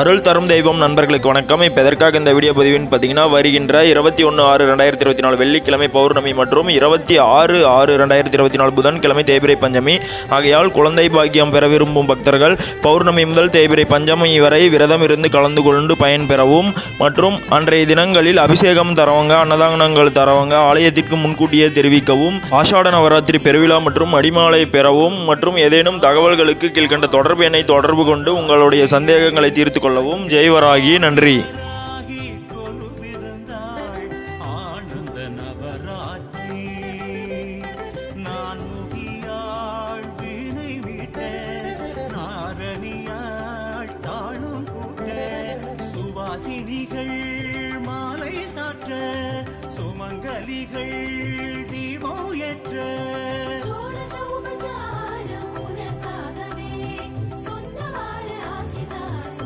அருள் தரும் தெய்வம் நண்பர்களுக்கு வணக்கம். இப்போ எதற்காக இந்த வீடியோ பதிவுன்னு பார்த்தீங்கன்னா வருகின்ற இருபத்தி ஒன்று ஆறு ரெண்டாயிரத்தி இருபத்தி நாலு வெள்ளிக்கிழமை பௌர்ணமி மற்றும் இருபத்தி ஆறு ஆறு ரெண்டாயிரத்தி இருபத்தி நாலு புதன்கிழமை தேய்பிரை பஞ்சமி. ஆகையால் குழந்தை பாக்கியம் பெற விரும்பும் பக்தர்கள் பௌர்ணமி முதல் தேய்பிரை பஞ்சமி வரை விரதம் இருந்து கலந்து கொண்டு பயன் பெறவும் மற்றும் அன்றைய தினங்களில் அபிஷேகம் தரவங்க அன்னதானங்கள் தரவங்க ஆலயத்திற்கு முன்கூட்டியே தெரிவிக்கவும் ஆஷாட நவராத்திரி பெருவிழா மற்றும் அடிமாலை பெறவும் மற்றும் ஏதேனும் தகவல்களுக்கு கீழ்கண்ட தொடர்பு எண்ணை தொடர்பு கொண்டு உங்களுடைய சந்தேகங்களை தீர்த்து கொள்ளவும் ஜெய்வராகி நன்றி. ஆகி ஆனந்த நான் சுவாசினிகள் மாலை சாற்ற சுமங்கலிகள்